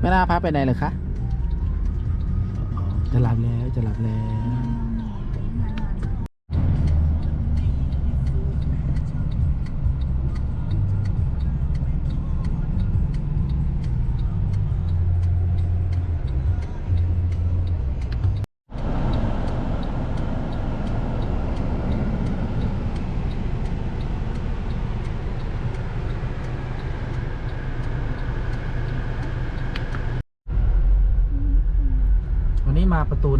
ไม่น่าพาไปไหนเลยคะจะหลับแล้วจะหลับแล้ว วันนี้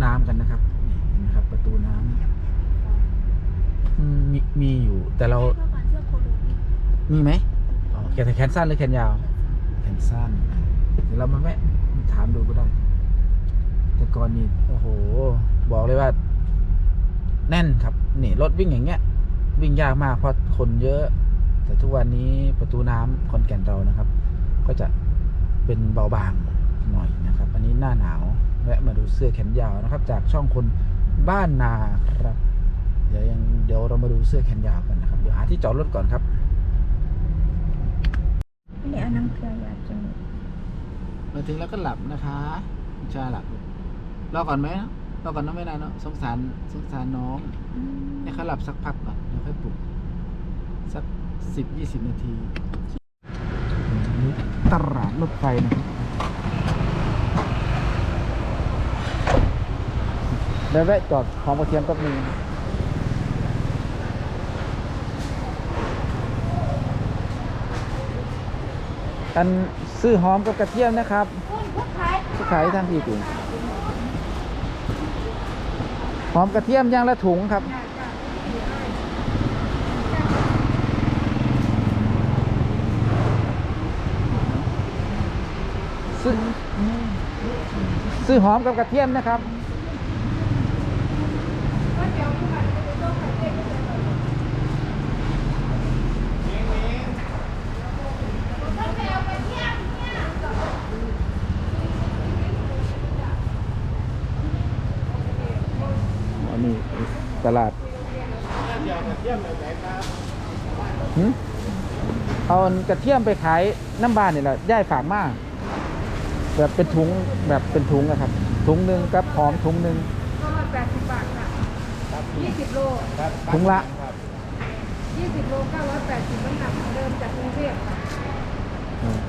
มาประตูน้ำกันนะครับนี่เห็นไหมครับ ประตูน้ำอืมมีมีอยู่ แต่เรา มีไหมอ๋อแขนแขนสั้นหรือแขนยาว แขนสั้นอะเดี๋ยวเรามาแวะถามดูก็ได้ แต่ก่อนนี่โอ้โห บอกเลยว่า แน่นครับ นี่รถวิ่งอย่างเงี้ย วิ่งยากมากเพราะคนเยอะ แต่ทุกวันนี้ประตูน้ำคอนแก่นเรานะครับ ก็จะเป็นเบาบางหน่อยนะครับ อันนี้หน้าหนาว แวะมาดูเสื้อแขนยาวนะครับ จากช่องคนบ้านนาครับ เดี๋ยวยังเดี๋ยวเรามาดูเสื้อแขนยาวกันนะครับ เดี๋ยวหาที่จอดรถก่อนครับนี่เอาน้ำเกลืออยากกินมาถึงแล้วก็หลับนะคะชาหลับรอก่อนไหมรอก่อนน้องไม่นานเนาะสงสารสงสารน้องให้เขาหลับสักพักก่อนเดี๋ยวค่อยปลุกสักสิบยี่สิบนาทีตลาดรถไฟนะครับ เดี๋ยวแวะจอดหอมกระเทียมแป๊บนึงอันซื้อหอมกับกระเทียมนะครับผู้ขายทางที่ถุงหอมกระเทียมย่างละถุงครับ ซื้อซื้อหอมกับกระเทียมนะครับ ตลาดหืมเอากระเทียมไปขายน้ำบ้านนี่แหละย่ายฝากมาก แบบเป็นถุงแบบเป็นถุงนะครับ ถุงหนึ่งกับหอมถุงหนึ่งก็มาแปดสิบบาทค่ะยี่สิบโลถุงละยี่สิบโลเก้าร้อยแปดสิบน้ำหนักเดิมจากกรุงเทพค่ะ อืม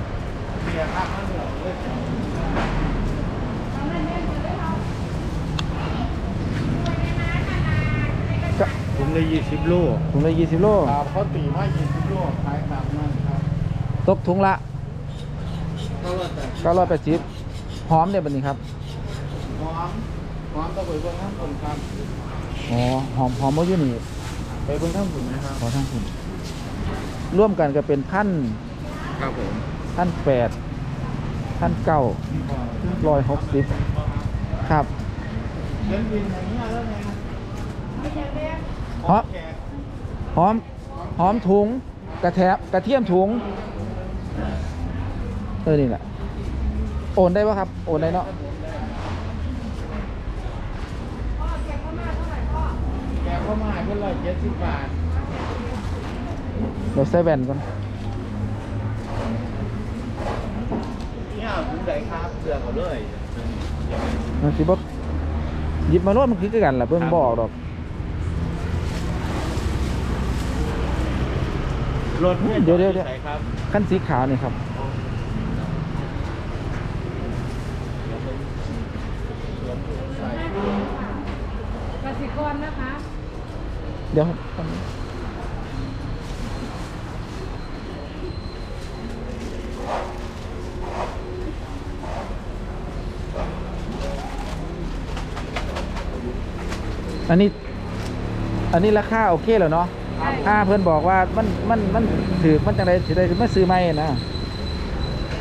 ก็ ถุงละยี่สิบโลถุงละยี่สิบโลครับเขาตีมายี่สิบโลขายตามนั้นครับตกถุงละก็ว่าแต่เก้าร้อยแปดสิบหอมเนี่ยแบบนี้ครับหอมหอมต้องไปเบิ่งข้างบนครับอ๋อหอมหอมมาอยู่นี่ไปเบิ่งข้างบนนะครับขอทั้งคุณร่วมกันก็เป็นพันครับผมพันแปดพันเก้าร้อยหกสิบครับเดินวินอย่างเงี้ยแล้วไง หอมแขกหอมหอมถุงกระแทบกระเทียมถุงเออนี่แหละโอนได้ปะครับ โอนได้เนาะแกงเข้ามาให้เพื่อนร้อยเจ็ดสิบบาทเดี๋ยวใส่แว่นก่อนเนี่ยถุงไหนครับเสือเขาเลยมันสิบหยิบมาโลดมันคือกันแหละเพิ่งบอกดอก รถนี่เดี๋ยวเดี๋ยวเดี๋ยวไหนครับขั้นสีขาวนี่ครับกสิกรนะคะ เดี๋ยวอันนี้ อันนี้ราคาโอเคแล้วเนาะ ใช่ถ้าเพื่อนบอกว่ามันมันมันถือมันจังไรถือได้ไม่ซื้อไม่นะ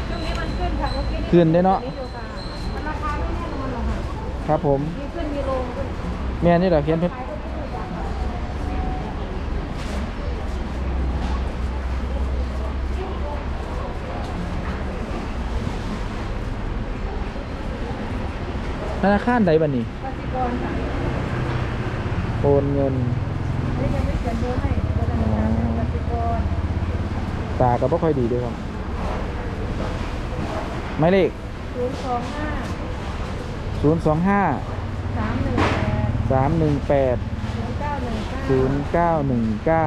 ช่วงนี้มันขึ้นค่ะเมื่อกี้ขึ้นได้เนาะมันราคาไม่แน่นอนหรอกค่ะครับผม มีขึ้นมีลงขึ้นแม่นี่เหรอเขียนเพชรขายก็ไม่ถูกอะธนาคารใดบันนี้กสิกรค่ะโอนเงินนี่ยังไม่เขียนเบอร์ให้เบอร์ธนาคารกสิกร ตาก็บ่ค่อยดีด้วยครับหมายเลขศูนย์สองห้าศูนย์สองห้าสามหนึ่งแปดสามหนึ่งแปดศูนย์เก้าหนึ่งเก้าศูนย์เก้าหนึ่งเก้า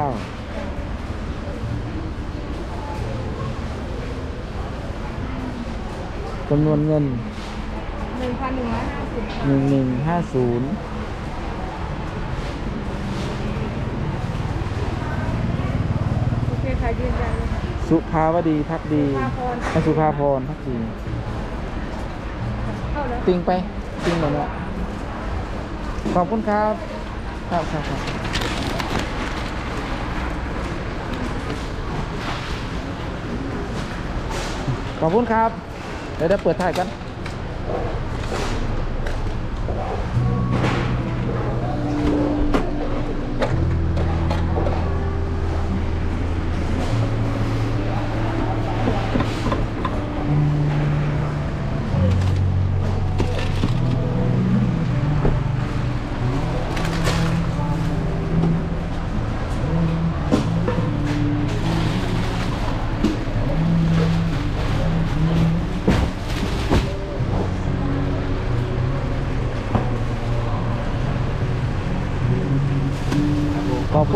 จำนวนเงินหนึ่งพันหนึ่งร้อยห้าสิบหนึ่งหนึ่งห้าศูนย์ โอเคค่ะยืนยันเลยค่ะ สุภาวดีพักดีสุภาพรอะสุภาพรพักดีเข้าแล้วติงไปติงหมดแล้วขอบคุณครับ ครับครับครับขอบคุณครับ เดี๋ยวเดี๋ยวเปิดถ่ายกัน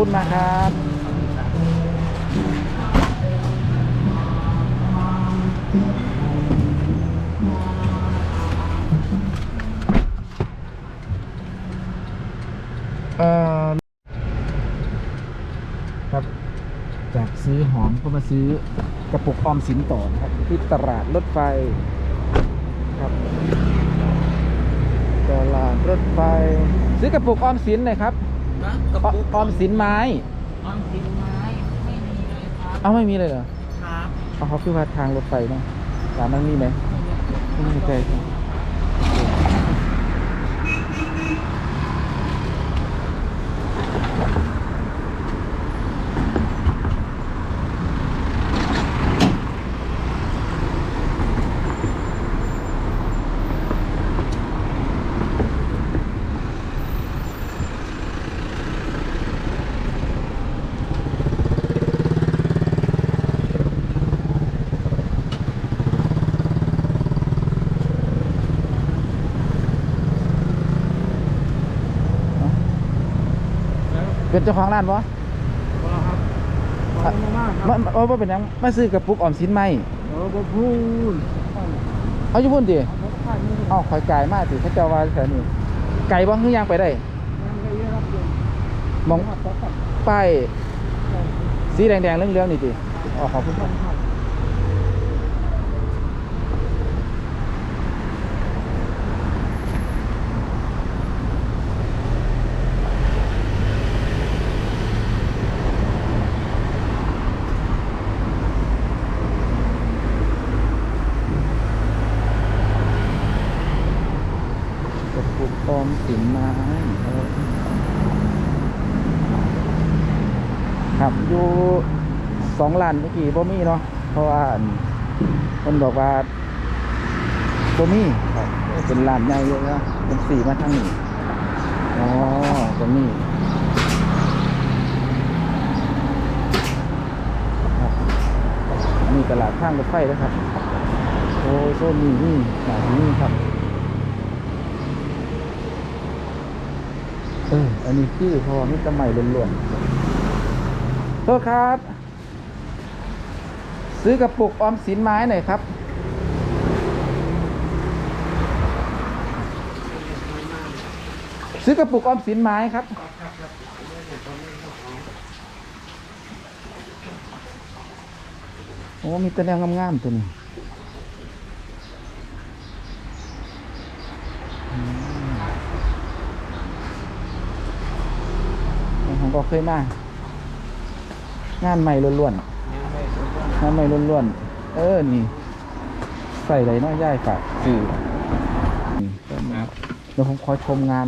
คุณมากครับเอ่อครับ จากซื้อหอมก็มาซื้อกระปุกออมสินต่อนะครับ ที่ตลาดรถไฟครับตลาดรถไฟ ซื้อกระปุกออมสินหน่อยครับ กระอปุกออมสินไม้ ออมสินไม้ไม่มีเลยครับ เอาไม่มีเลยเหรอครับเอาเขาคือว่าทางรถไฟเนาะร้านนั้นมีไหมไม่แน่ใจครับ เป็นเจ้าของร้านปะครับขอบคุณมากคมารับมาเอาว่าเป็นหยังมาซื้อกระปุกออมสินไหมเออบ่พูดเอาอยู่พุ่นดิผมขายมือเอาข่อยไก่มากสิเขาเจ้าว่าแถวนี้ไก่บ้างคือย่างไปได้ยังได้เยอะครับอยู่มองครับครับป้ายสีแดงๆเรื่องๆนี่ดิอ๋อขอบคุณครับกระปุกออมสินไม้เออครับ อยู่สองล้านเมื่อกี้บ่มีเนาะเพราะว่าอันคนบอกว่าบ่มีครับเป็นล้านใหญ่เยอะนะเป็นสี่มาทางนี้อ๋อบ่มีครับมีตลาดข้างรถไฟนะครับ โอ้โซนนี้นี่ตลาดนี้ครับเอออันนี้ชื่อพอมิตรใหม่ล้วนๆโทษครับ ซื้อกระปุกออมสินไม้หน่อยครับซื้อกระปุกออมสินไม้ครับ โอ้ มีต่แนวงามๆตัวนี้อืมผมก็เคยมา งานใหม่ล้วนๆงานใหม่ล้วนๆเออนี่ ใส่ไรเนาะย่ายฝากสื่อนี่เดี๋ยวผมขอชมงาน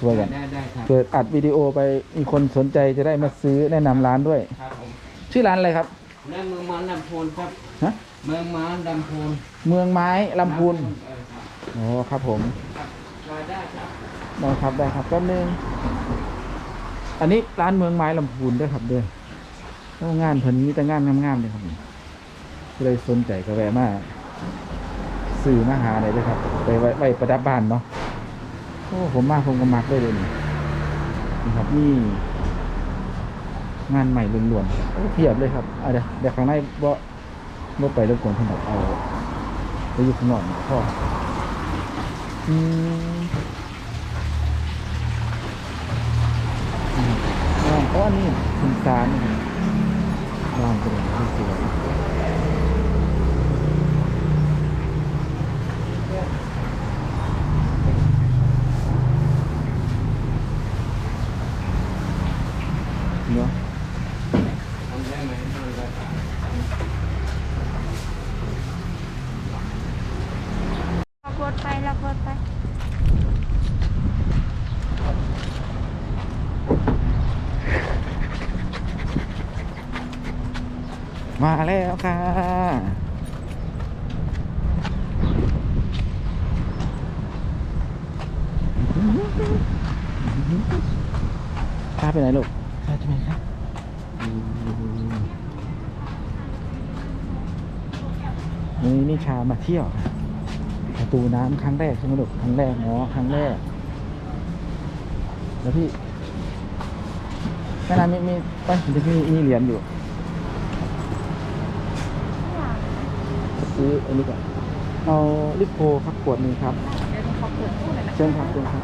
สวยๆกันได้ได้ครับเกิดอัดวิดีโอไปมีคนสนใจจะได้มาซื้อแนะนำร้านด้วยครับผมชื่อร้านอะไรครับได้เมืองม้าลำพูนครับฮะเมืองม้าลำพูนเมืองไม้ลำพูนเออครับอ๋อครับผมครับรายได้ครับได้ครับได้ครับแป๊บนึงอันนี้ร้านเมืองไม้ลำพูนด้วยครับเด้อ โรงงานเพิ่นมีแต่งานงามๆเลยครับก็เลยสนใจกาแฟมากสื่อมาหาเลยด้วยครับ ไปไว้ไว้ประดับบ้านเนาะโอ้ผมมาผมก็มักได้เลยนี่นะครับนี่งานใหม่ล้วนๆเพียบเลยครับอะเดี๋ยวเดี๋ยวข้างในบ่บ่ไปรบกวนถนนเอาไปอยู่ข้นอกพ่ออืมอ๋อนี่คุณสารนะครั なんていのかなっいって。 มาแล้วค่ะ ข้าไปไหนลูกข้าจะไปครับนี่นี่ชามาเที่ยวประตูน้ำครั้งแรกใช่ไหมลูกครั้งแรกเนาะครั้งแรก แล้วพี่แม่น้ำมีมีไปมีมีเหรียญอยู่ ซื้ออันนี้ก่อนเอาลิโพครับขวดหนึ่งครับเชิญครับเชิญครับ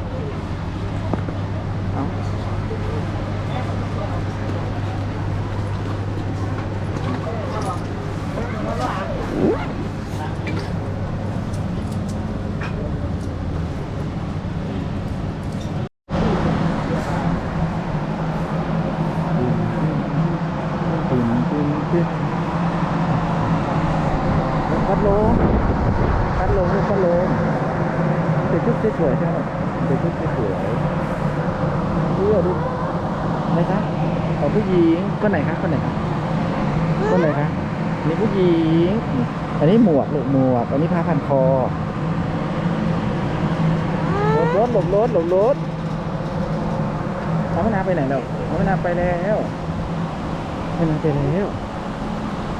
จแล้ว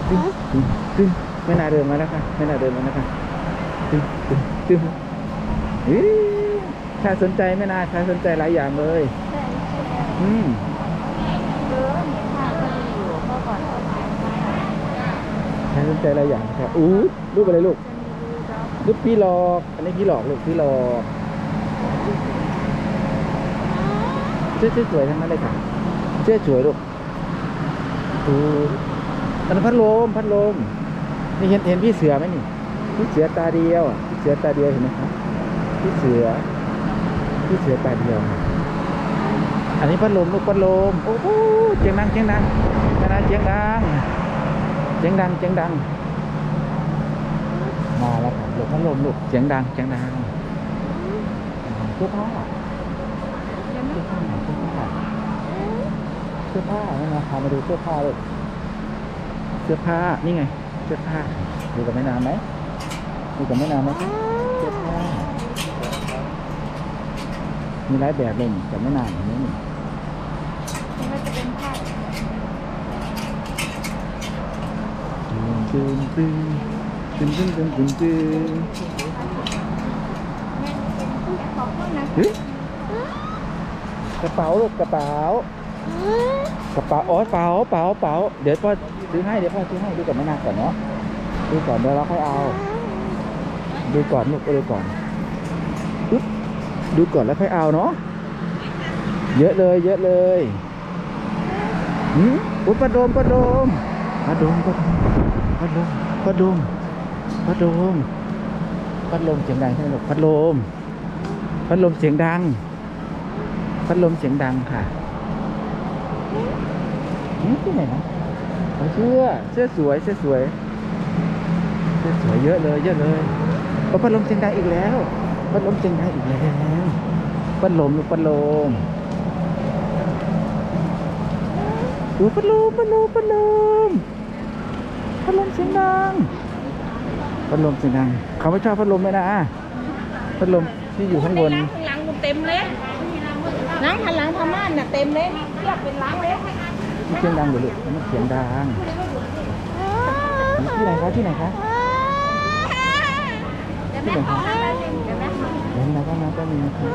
ตึ้งตึ้ไม่น่าเดินมาแล้วค่ะไม่น่าเดินมาแล้วค่ะตึ้งตึ้งตึ้งชายสนใจไม่น่าชายสนใจหลายอย่างเลย อืมชายสนใจหลายอย่างค่ะอู้ลูกอะไรลูกลูกพี่หลอก อันนี้พี่หลอกลูกพี่หลอกเสื้อสวยทั้งนั้นเลยค่ะเสื้อสวยลูก ธุอันพัดลมพัดลม นี่เห็นเห็นพี่เสือไหมนี่ พี่เสือตาเดียวพี่เสือตาเดียวเห็นไหมครับ พี่เสือ พี่เสือตาเดียว อันนี้พัดลมลูกพัดลม โอ้โหเจียงดังเจียงดังนะเจียงดังเจียงดังเจียงดัง มาแล้วครับลูกพัดลมลูกเจียงดังเจียงดังทุกพ่อ สื้อผ้านี่นะพามาดูเสื้อผ้าเลยเสื้อผ้านี่ไง เสื้อผ้าดูกับแม่น้ำไหมดูกับแม่น้ำไหมเสื้อผ้ามีหลายแบบเลยกับแม่น้ำอย่างนี้ตึงตึงตึงตึงตึงตึงตึงกระเป๋าลูกกระเป๋า กระเป๋าโอ๊ยเป๋าเป๋าเป๋าเดี๋ยวพ่อซื้อให้เดี๋ยวพ่อซื้อให้ดูก่อนไม่นานก่อนเนาะดูก่อนเดี๋ยวเราค่อยเอา ดูก่อนลูกดูก่อนปึ๊บดูก่อนแล้วค่อยเอาเนาะเยอะเลย เยอะเลยอืมอุ้ยประมประโดมประโดมประโดมประโดมประโดมประโดมพัดลมเสียงดังใช่ไหมลูกพัดลมพัดลมเสียงดังพัดลมเสียงดังค่ะ นี่ที่ไหนนะเสื้อเสื้อสวยเสื้อสวยเสื้อสวยเยอะเลย เยอะเลยปัดลมเสียงดังอีกแล้วปัดลมเสียงดังอีกแล้วปัดลมปัดลมดูพัดลมปัดลมพัดลมพัดลมเสียงดังปัดลมเสียงดังเขาไม่ชอบปัดลมเลยนะปัดลมที่อยู่ข้างบนข้างหลังเต็มเลย ล้างหันหลังพม่านน่ะเต็มเลยเรียกเป็นล้างเลยมันเสียงดังอยู่ลูกมันเสียงดังที่ไหนคะที่ไหนคะที่ไหนคะเดี๋ยวแม่ขอน้ำนึงเดี๋ยม่น้ำแป๊บนะคะ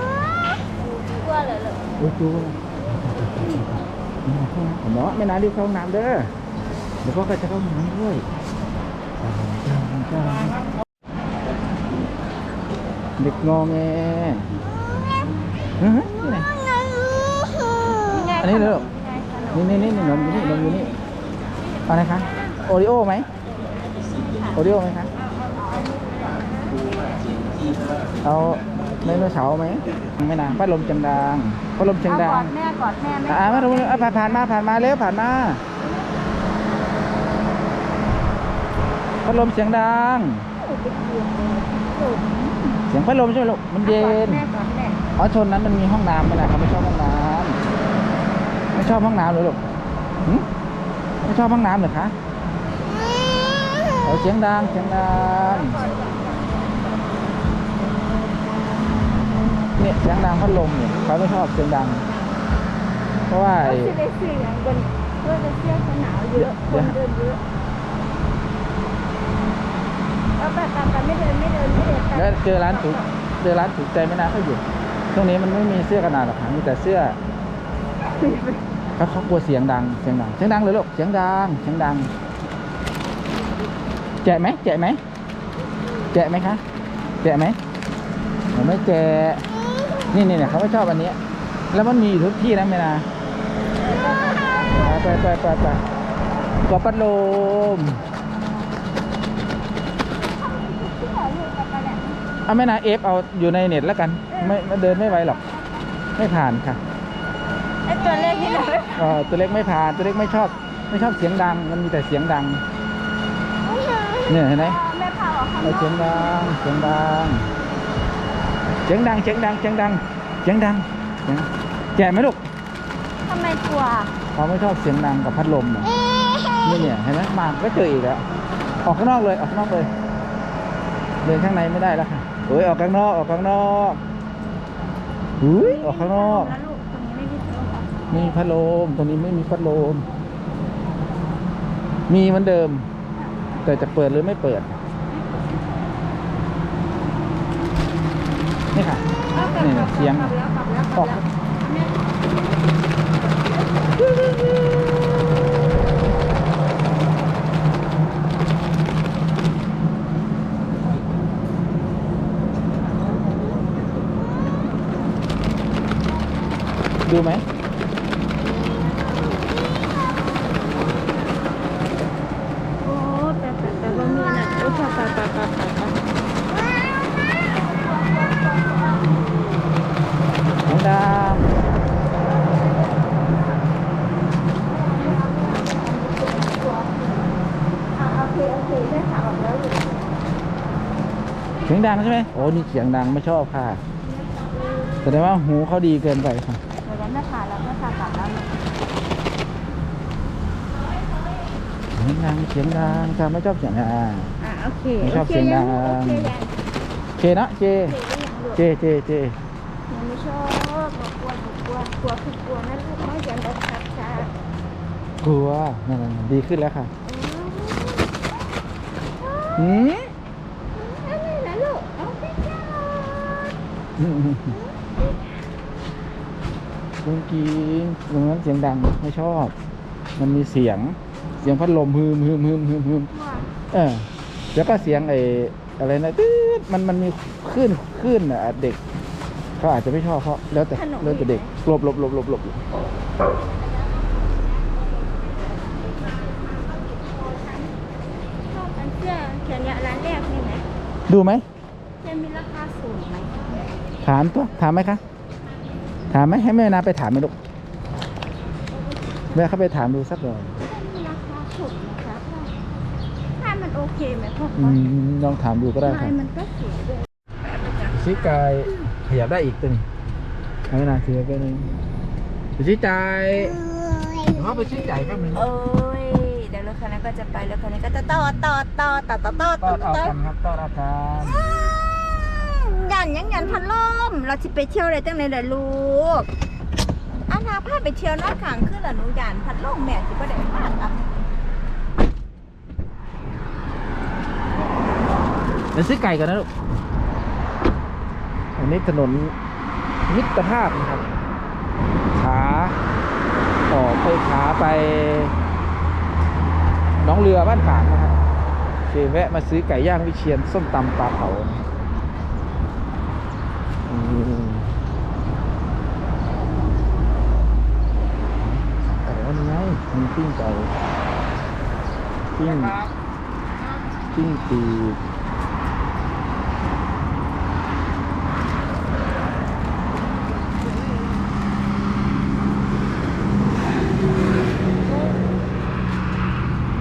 กลัวเหรอลูโอ้ยกลัวเนาะแม่น้ารีบเข้าห้องน้ำเด้อเดี๋ยวก็จะเข้าห้องน้ำด้วยเด็กงอแงฮึ อันนี้เลยเหรอนี่นี่นี่นมอยู่นี่นมอยู่นี่เอาอะไรคะโอริโอไหมโอริโอไหมคะเอาไดโนเสาร์ไหมไม่นานพัดลมจังดังพัดลมจังเอาดักงอดแม่กอดแม่แม่อ่าพัดลมอะผ่านผ่านมาผ่านมาเร็วผ่านมาพัดลมเสียงดังเสียงพัดลมใช่ไหมลูกมันเย็นแม่กอดแม่อ๋อชนนั้นมันมีห้องน้ำไหมล่ะเขาไม่ชอบห้องน้ำไม่ ชอบห้องน้ำเลยลูกหึไม่ชอบห้องน้ำเหรอคะเอาเสียงดังเสียงดังเนี่ยเสียงดังพัดลมเนี่ยเขาไม่ชอบเสียงดัง เพราะว่าไอ้ที่ได้เสียงบนเพื่อจะเสียงหนาวเยอะคนเดินเยอะเอาแบบตามกันไม่เดินไม่เดินไม่เดินแล้วเจอร้านถูกเจอร้านถูกใจไม่นานก็หยุดช่วงนี้มันไม่มีเสื้อกันหนาวหรอกค่ะมีแต่เสื้อ เขาเขากลัวเสียงดังเสียงดังเสียงดังเลยลูกเสียงดังเสียงดังแจกไหมแจกไหมแจกไหมคะแจกไหมผมไม่แจกนี่นี่เนี่ยเขาไม่ชอบอันนี้แล้วมันมีทุกที่นะเมนาไปไปไปไปกอปัดลมเอาแม่นาเอฟเอาอยู่ในเน็ตแล้วกัน ไม่เดินไม่ไหวหรอก ไม่ผ่านค่ะ ไอตัวเลขนี่เลยเออตัวเล็กไม่ผ่านตัวเล็กไม่ชอบ ไม่ชอบเสียงดัง มันมีแต่เสียงดัง เนี่ยเห็นไหมแม่พาออกข้างนเอาอกเสียงดังเสียงดังเสียงดังเสียงดังเสียงดังเสียงดังเสียงแก่ไหมลูกทำไมกลัวเขาไม่ชอบเสียงดังกับพัดลมอะนี่เนี่ยเห็นไหมมาก็เจออีกแล้วออกข้างนอกเลยออกข้างนอกเลยเดินข้างในไม่ได้แล้วค่ะเฮ้ยออกข้างนอกออกข้างนอกหุยออกข้างนอก มออกมีพัดลมตรงนี้ไม่มีพัดลม มีเหมือนเดิม แต่จะเปิดหรือไม่เปิด นี่ค่ะนี่เสียงกลับแล้วกลับแล้วกอลัอบก แล้ว ดูไหม โอ้แต่แต่แต่ว่ามีน่ะโอ้ไปไปไปไปไปไป น้องดาม อะโอเคโอเคแม่ขาออกแล้วลูก เสียง ดังใช่ไหมโอ้นี่เสียงดังไม่ชอบค่ะแสดงว่าหูเขาดีเกินไปค่ะเดี๋ยวนั้นม่ขาแล้วแม่ขากลับแล้วเสียงดังเสียงดังค่ะไม่ชอบเสียงดังอะโอเคไม่ชอบเสียงดังเคนะเจเคเจเจเจยังไม่ชอบกลัวกลัวกลัวคือกลัวนะลูกไม่ยังได้ชักช้ากลัวนั่นดีขึ้นแล้วค่ะหืม อะไรนะลูกเอาไปจ้า ลุงกินตรงนั้นเสียงดังไม่ชอบ มันมีเสียง เสียงพัดลมฮึมฮึมฮึมฮึมฮึมว่าเออแล้วก็เสียงไอ้อะไรนะตืดมันมันมีคลื่นคลื่นอะเด็กเขาอาจจะไม่ชอบเพราะแล้วแต่แล้วแต่เด็กหลบหลบหลบหลบหลบชอบอันเสื้อเขียนยาร้านแรกนี่ไหมดูไหมเสื้อมีราคาสูงไหม ถามตัวถามไหมคะ ถามไหมให้แม่นาไปถามไหมลูกแม่เข้าไปถามดูสักหน่อยมีราคาสูงนะคะถ้ามันโอเคไหมพ่ออืมลองถามดูก็ได้คลารัยบมันก็สวยด้วยชี้กายขยับได้อีกตัวนี้ให้แม่นาถือไปหนึ่งไปชี้ใจายเดี๋ยวเขาไปชี้ใจายแป๊บนึงโอ้ยเดี๋ยวรถคันนั้นก็จะไปรถคันนี้ก็จะต่อต่อต่อต่อต่อต่อต้ต่ออนออกต่อกันครับต้อนอาจารย์ ยันยังยันพัดลมเราจะไปเที่ยวอะไรตั้งไหนล่ะลูกอาณาพาไปเที่ยวนอกขางขึ้นล่ะหนูยันพัดลมแม่จิบ่ได้พาอะเดี๋ยวซื้อไก่ก่อนนะลูก อันนี้ถนนมิตรภาพนะครับ ขาออกไปขาไปน้องเรือบ้านฝางนะครับเคแวะมาซื้อไก่ย่างวิเชียนส้มตำปลาเผานะ แต่ว่านี่ไงมีปิ้งไก่ปิ้งปิ้งปี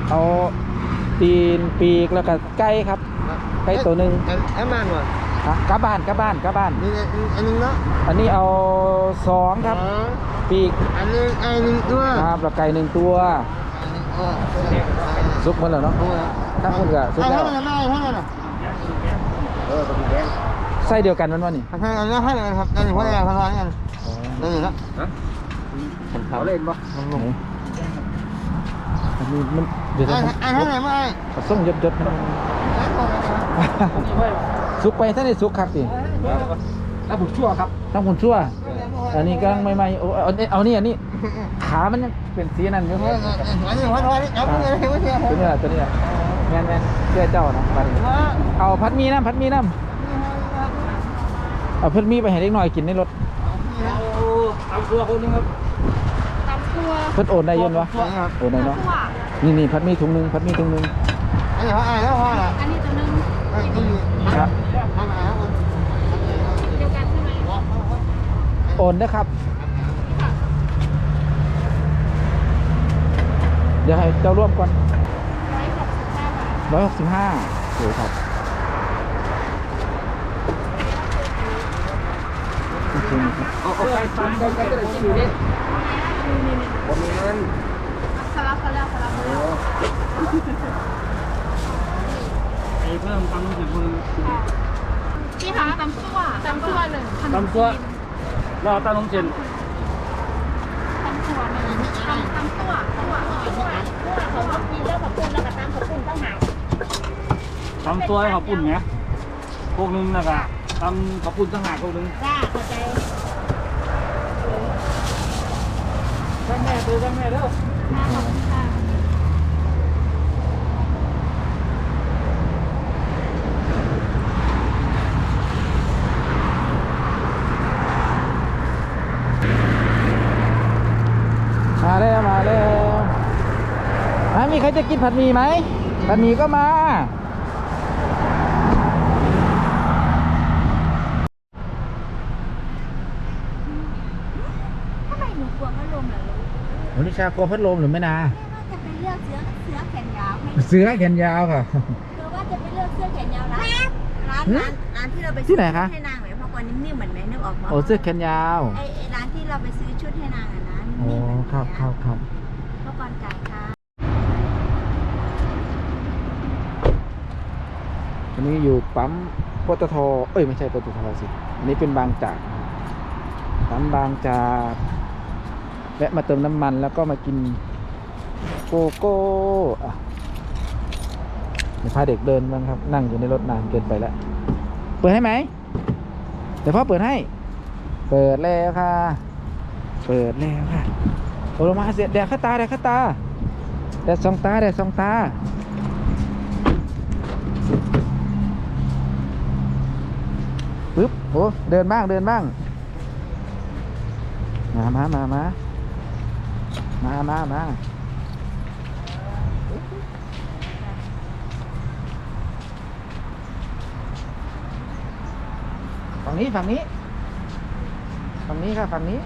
เอาตีนปีกแล้วก็ไก่ครับไก่ตัวหนึ่งไอ้มันวะ อะกลับบ้านกลับบ้านกลับบ้าน นี่อันนึงเนาะอันนี้เอาสองครับปีกอันนึงไอ้นึงตัวครับแล้วไก่หนึ่งตัวซุปหมันแล้วเนาะถ้าคุณก็ซุปแล้วให้ให้ให้ให้เออตรงนี้ไส้เดียวกันมันวะนี่ให้ให้ให้เลยครับนั่นหัวแดงพลังกันอ๋อนั่นนี่ละเขาเล่นปะไหนอันนี้มันเดี๋ยวไอ้จะไอ้ให้ไหนมาไอ้ผสมยดๆนะ ซุกไปท่านได้ซุกครับสิแล้วผมชั่วครับทั้งคุณชั่ว อันนี้กำลังใหม่ๆโอ้เอาเอานี่อันนี้ ขามันยังเป็นสีนั่นอยู่อันนี้หัวทอยนี่เอาไปเลยไม่ใช่ตัวนี้แหละตัวนี้แหละแมนแมนเชื่อเจ้านะบัดนี้เอาพัดมีน้ำพัดมีน้ำเอาพัดมีไปให้เล็กน้อยกินในรถเอาตัวคนนึงครับตำตัวเพิ่นโอนได้ยนวะโอนได้เนาะนี่นี่พัดมีถุงหนึงพัดมีถุงหนึงอันนี้เขาไอ้แล้วพ่อละอันนี้ตัวหนึงไอ้ที่ ครับโอนนะครับ เดี๋ยวให้เจ้าร่วมก่อนร้อยหกสิบห้าบาทร้อยหกสิบห้าโอเคครับโอเคครับเอาเอาไปตามกันก็ได้ที่อยู่นี่ผมมีเงินสลับกันแล้วสลับกันแล้ว เพิ่มตำถึงมือค่ะพี่คะตำตัวตำตัวหนึ่งตำตัวรอตำลงเจนตำตัวหนึ่งตำตำตัวตัวตัวตัวของกินแล้วกับคุณแล้วกับตำกับคุณต้องหาตำตัวให้เขาปุ่นไงพวกนึงนะครับตำเขาปุ่นต่างหาพวกนึงจ้าเข้าใจช่างแม่ตัวช่างแม่เด้อ ค่ะขอบคุณค่ะ มาแล้วมาแล้วอะมี ใครจะกินผัดหมี่ไหมผัดหมี่ก็มา ทำไมหนูกลัวพัดลมเหรอลูกวันนี้ชากลัวพัดลมหรือไม่นา แม่ว่าจะไปเลือกเสื้อเสื้อแขนยาวให้เสือแขนยาวค่ะคือว่าจะไปเลือกเสื้อแขนยาวร้านร้านหืมร้านร้านที่เราไปที่ไหนคะ ชุดให้นางไหมเพราะก่อนนิ่มๆเหมือนไหมนึกออกปะโอ้เสื้อแขนยาวไอ้ไอ้ร้านที่เราไปซื้อชุดให้นางอะนะโอ้นิ่มๆเหมือนครับครับครับเพราะก่อนจ่ายค่ะ อันนี้อยู่ปั๊มปตทเอ้ยไม่ใช่ปตทสิ อันนี้เป็นบางจากนะครับปั๊มบางจากแวะมาเติมน้ำมันแล้วก็มากินโกโก้อะเดี๋ยวพาเด็กเดินบ้างครับ นั่งอยู่ในรถนานเกินไปแล้ว เปิดให้ไหม เดี๋ยวพ่อเปิดให้ เปิดแล้วค่ะ เปิดแล้วค่ะโอ้ลมาเสียแดดข้าตาแดดข้าตาแดดสองตาแดดสองตา ปึ๊บโอ้เดินบ้างเดินบ้าง มามามามามามามาฝั่งนี้ฝั่งนี้ฝั่งนี้ครับฝั่งนี้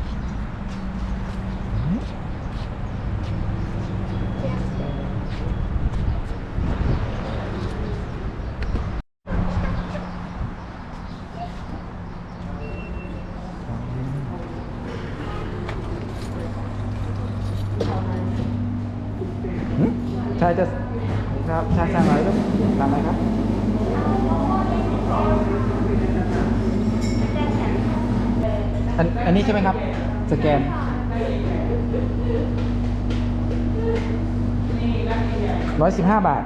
นอันนี้ใช่ไหมครับ สแกน ร้อยสิบห้าบาท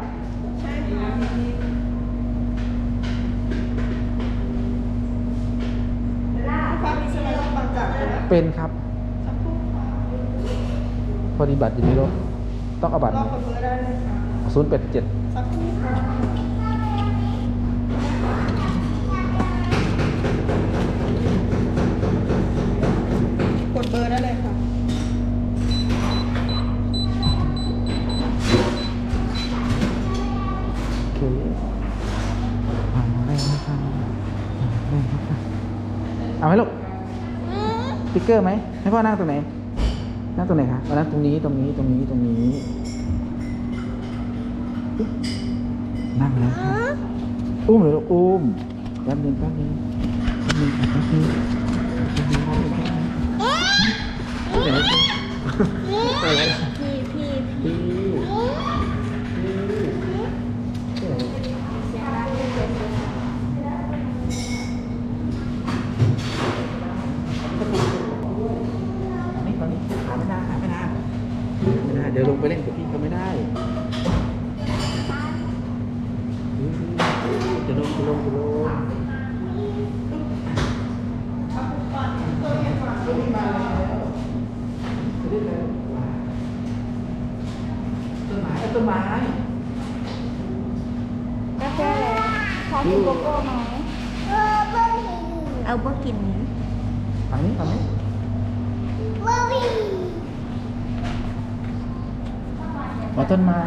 เป็นครับ พอดีบัตรอยู่ในรถต้องเอาบัตรศูนย์แปดเจ็ดก เกอร์ไหมให้พ่อนั่งตรงไหน นั่งตรงไหนคะมานั่งตรงนี้ตรงนี้ตรงนี้ตรงนี้ นั่งแล้วครับอุ้มเลยลูกอุ้มแป๊บนึงแป๊บนึงแป๊บนึงแป๊บนึงแป๊บนึงแป๊บนึง ต้นไม้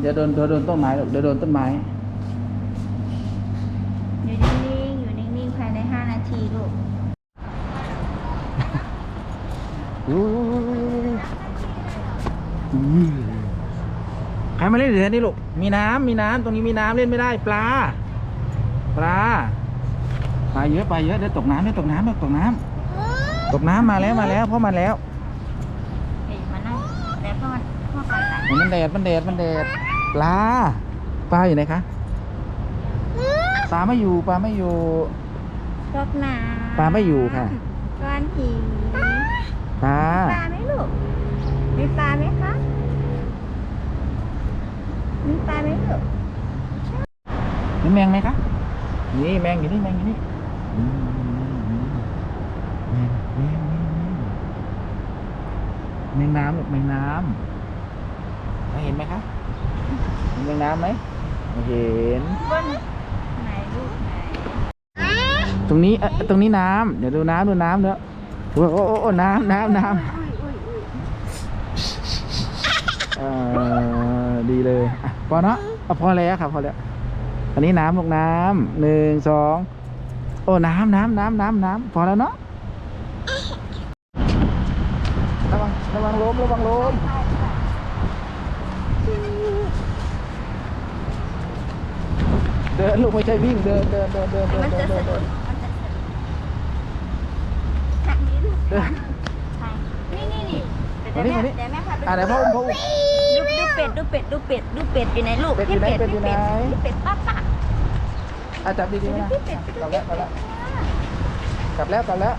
เดี๋ยวโดนเดี๋ยวโดนต้นไม้ลูกเดี๋ยวโดนต้นไม้ อยู่นิ่งๆอยู่นิ่งๆภายใน5นาทีลูกใครมาเล่นเดี๋ยวนี้ลูก มีน้ำมีน้ำตรงนี้มีน้ำเล่นไม่ได้ ปลา ปลา ปลาเยอะปลาเยอะเดี๋ยวตกน้ำเดี๋ยวตกน้ำเดี๋ยวตกน้ำตกน้ำมาแล้วมาแล้วพ่อมาแล้ว เอ้ยมานั่งแล้วก็มาพ่อไปตัด มันแดดมันแดดมันแดดปลาปลาอยู่ไหนคะปลาไม่อยู่ปลาไม่อยู่รดน้ำปลาไม่อยู่ค่ะก้อนหินปลาปลาไหมลูกมีปลาไหมคะมีปลาไหมลูกมีแมงไหมคะนี่แมงอยู่นี่แมงอยู่นี่อืมแมงแมงแมงแมงแมงน้ำลูกแมงน้ำ เห็นไหมคะเห็นแมงน้ำไหมไม่เห็นบนไหนลูกไหนตรงนี้เอ่อตรงนี้น้ำเดี๋ยวดูน้ำดูน้ำเด้อโอ้โอ้โอ้โอ้น้ำน้ำน้ำเออดีเลยอะพอเนาะเอาพอแล้วครับพอแล้วอันนี้น้ำลูกน้ำหนึ่งสองโอ้น้ำน้ำน้ำน้ำน้ำพอแล้วเนาะระวังระวังล้มระวังล้ม เดินลูกไม่ใช่วิ่งเดินเดินเดินเดินเดินมันเดิจะนเดิสะนดุเดิดนมันจะสะดุดทางนี้ลูกเดินทางนี่นี่นี่มาเดี๋ยวนี่ แม่มานี่เดี๋ยวแม่พาไปอะเดี๋ยวพ่ออุ้มพ่ออุ้มดูดูเป็ดดูเป็ดดูเป็ดดูเป็ดอยู่ไหนลูกเป็ดอยู่ไหนพี่เป็ดอยู่ไหนพี่เป็ดป้าป้าอะจับดีๆนะพี่เป็ดกลับแล้วกลับแล้วกลับแล้วกลับแล้ว